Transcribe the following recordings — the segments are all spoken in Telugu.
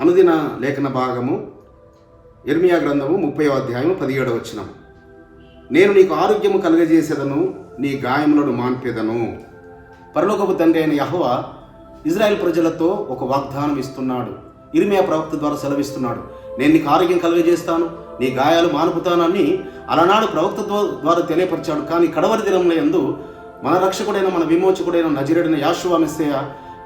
అనుదిన లేఖన భాగము ఇర్మియా గ్రంథము ముప్పై అధ్యాయము పదిహేడవ వచనం నేను నీకు ఆరోగ్యము కలుగజేసేదను నీ గాయములను మాన్పేదను. పరలోకపు తండ్రి అయిన యహోవ ఇజ్రాయెల్ ప్రజలతో ఒక వాగ్దానం ఇస్తున్నాడు. ఇర్మియా ప్రవక్త ద్వారా సెలవిస్తున్నాడు. నేను నీకు ఆరోగ్యం కలుగజేస్తాను నీ గాయాలు మానుపుతానని అలనాడు ప్రవక్త ద్వారా తెలియపరిచాడు. కానీ కడవరి దినంలో ఎందు మన రక్షకుడైన మన విమోచకుడైన నజరుడైన యాశువా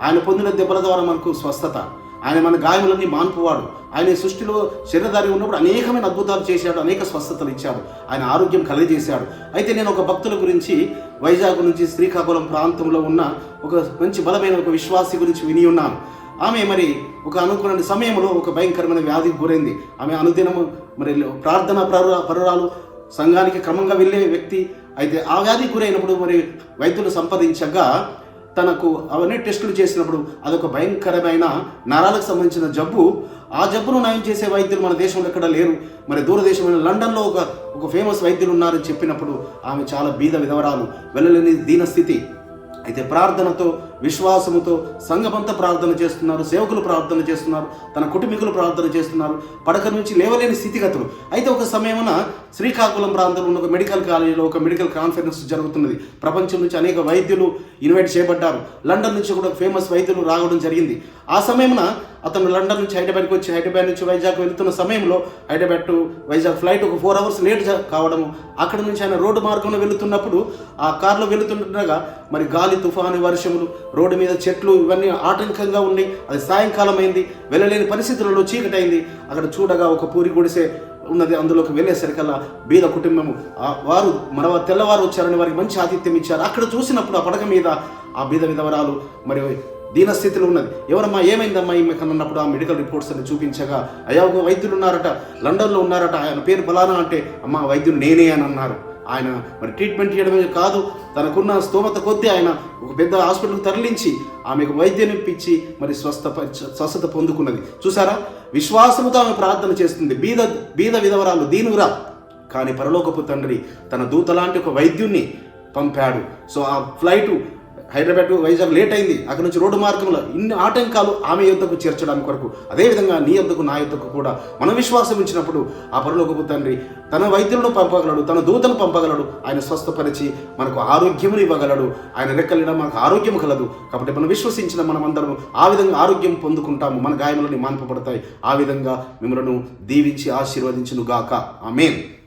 ఆయన పొందిన దెబ్బల ద్వారా మనకు స్వస్థత. ఆయన మన గాయములన్నీ మాన్పువాడు. ఆయన సృష్టిలో శరీరధారి ఉన్నప్పుడు అనేకమైన అద్భుతాలు చేశాడు అనేక స్వస్థతలు ఇచ్చాడు. ఆయన ఆరోగ్యం కలిగజేశాడు. అయితే నేను ఒక భక్తుల గురించి వైజాగ్ నుంచి శ్రీకాకుళం ప్రాంతంలో ఉన్న ఒక మంచి బలమైన ఒక విశ్వాసి గురించి విని ఉన్నాను. ఆమె మరి ఒక అనుకున్న సమయంలో ఒక భయంకరమైన వ్యాధికి గురైంది. ఆమె అనుదినము మరి ప్రార్థన పరురాలు సంఘానికి క్రమంగా వెళ్ళే వ్యక్తి. అయితే ఆ వ్యాధికి గురైనప్పుడు మరి వైద్యులు సంప్రదించగా తనకు అవన్నీ టెస్టులు చేసినప్పుడు అదొక భయంకరమైన నరాలకు సంబంధించిన జబ్బు. ఆ జబ్బును నయం చేసే వైద్యులు మన దేశంలో ఎక్కడ లేరు. మరి దూరదేశమైన లండన్లో ఒక ఒక ఫేమస్ వైద్యులు ఉన్నారని చెప్పినప్పుడు ఆమె చాలా బీద విధవరాలు. వెళ్ళలేని దీన స్థితి అయితే ప్రార్థనతో విశ్వాసముతో సంఘమంతా ప్రార్థన చేస్తున్నారు సేవకులు ప్రార్థన చేస్తున్నారు తన కుటుంబీకులు ప్రార్థన చేస్తున్నారు పడక నుంచి లేవలేని స్థితిగతులు. అయితే ఒక సమయమున శ్రీకాకుళం ప్రాంతంలో ఉన్న ఒక మెడికల్ కాలేజీలో ఒక మెడికల్ కాన్ఫరెన్స్ జరుగుతున్నది. ప్రపంచం నుంచి అనేక వైద్యులు ఇన్వైట్ చేయబడ్డారు. లండన్ నుంచి కూడా ఫేమస్ వైద్యులు రావడం జరిగింది. ఆ సమయమున అతను లండన్ నుంచి హైదరాబాద్కి వచ్చి హైదరాబాద్ నుంచి వైజాగ్ వెళ్తున్న సమయంలో హైదరాబాద్ టు వైజాగ్ ఫ్లైట్ ఒక ఫోర్ అవర్స్ లేట్ కావడము. అక్కడ నుంచి ఆయన రోడ్డు మార్గంలో వెళుతున్నప్పుడు ఆ కార్లో వెళుతుండగా మరి గాలి తుఫాను వర్షములు రోడ్డు మీద చెట్లు ఇవన్నీ ఆటంకంగా ఉన్నాయి. అది సాయంకాలం అయింది వెళ్ళలేని పరిస్థితులలో చీకటైంది. అక్కడ చూడగా ఒక పూరి గుడిసె ఉన్నది. అందులోకి వెళ్ళేసరికల్లా బీద కుటుంబము ఆ వారు మరవ తెల్లవారు వచ్చారని వారికి మంచి ఆతిథ్యం ఇచ్చారు. అక్కడ చూసినప్పుడు ఆ పడక మీద ఆ బీద విధవరాలు మరి దీన స్థితిలో ఉన్నది. ఎవరమ్మా ఏమైందమ్మా ఈమె అన్నప్పుడు ఆ మెడికల్ రిపోర్ట్స్ అని చూపించగా అయ్యా ఒక వైద్యులు ఉన్నారట లండన్లో ఉన్నారట ఆయన పేరు ఫలానా అంటే అమ్మ వైద్యుడు నేనే అని అన్నారు. ఆయన మరి ట్రీట్మెంట్ చేయడమే కాదు తనకున్న స్తోమత కొద్దీ ఆయన ఒక పెద్ద హాస్పిటల్కి తరలించి ఆమెకు వైద్యం ఇప్పించి మరి స్వస్థ స్వస్థత పొందుకున్నది. చూసారా విశ్వాసముతో ఆమె ప్రార్థన చేస్తుంది. బీద బీద విధవరాలు దీనురా. కానీ పరలోకపు తండ్రి తన దూత లాంటి ఒక వైద్యుణ్ణి పంపాడు. సో ఆ flight Hyderabad to Vizag late అయింది. అక్కడ నుంచి రోడ్డు మార్గంలో ఇన్ని ఆటంకాలు ఆమె యుద్ధకు చేర్చడానికి కొరకు అదేవిధంగా నీ యుద్ధకు నా యుద్ధకు కూడా మన విశ్వాసం ఇచ్చినప్పుడు ఆ పరలోకపు తండ్రి తన వైద్యులను పంపగలడు తన దూతను పంపగలడు ఆయన స్వస్థపరిచి మనకు ఆరోగ్యమును ఇవ్వగలడు ఆయన రెక్కలిన మనకు ఆరోగ్యం కలదు. కాబట్టి మనం విశ్వసించిన మనం అందరం ఆ విధంగా ఆరోగ్యం పొందుకుంటాము మన గాయములని మాన్పబడతాయి. ఆ విధంగా మిమ్మలను దీవించి ఆశీర్వదించునుగాక. ఆమెన్.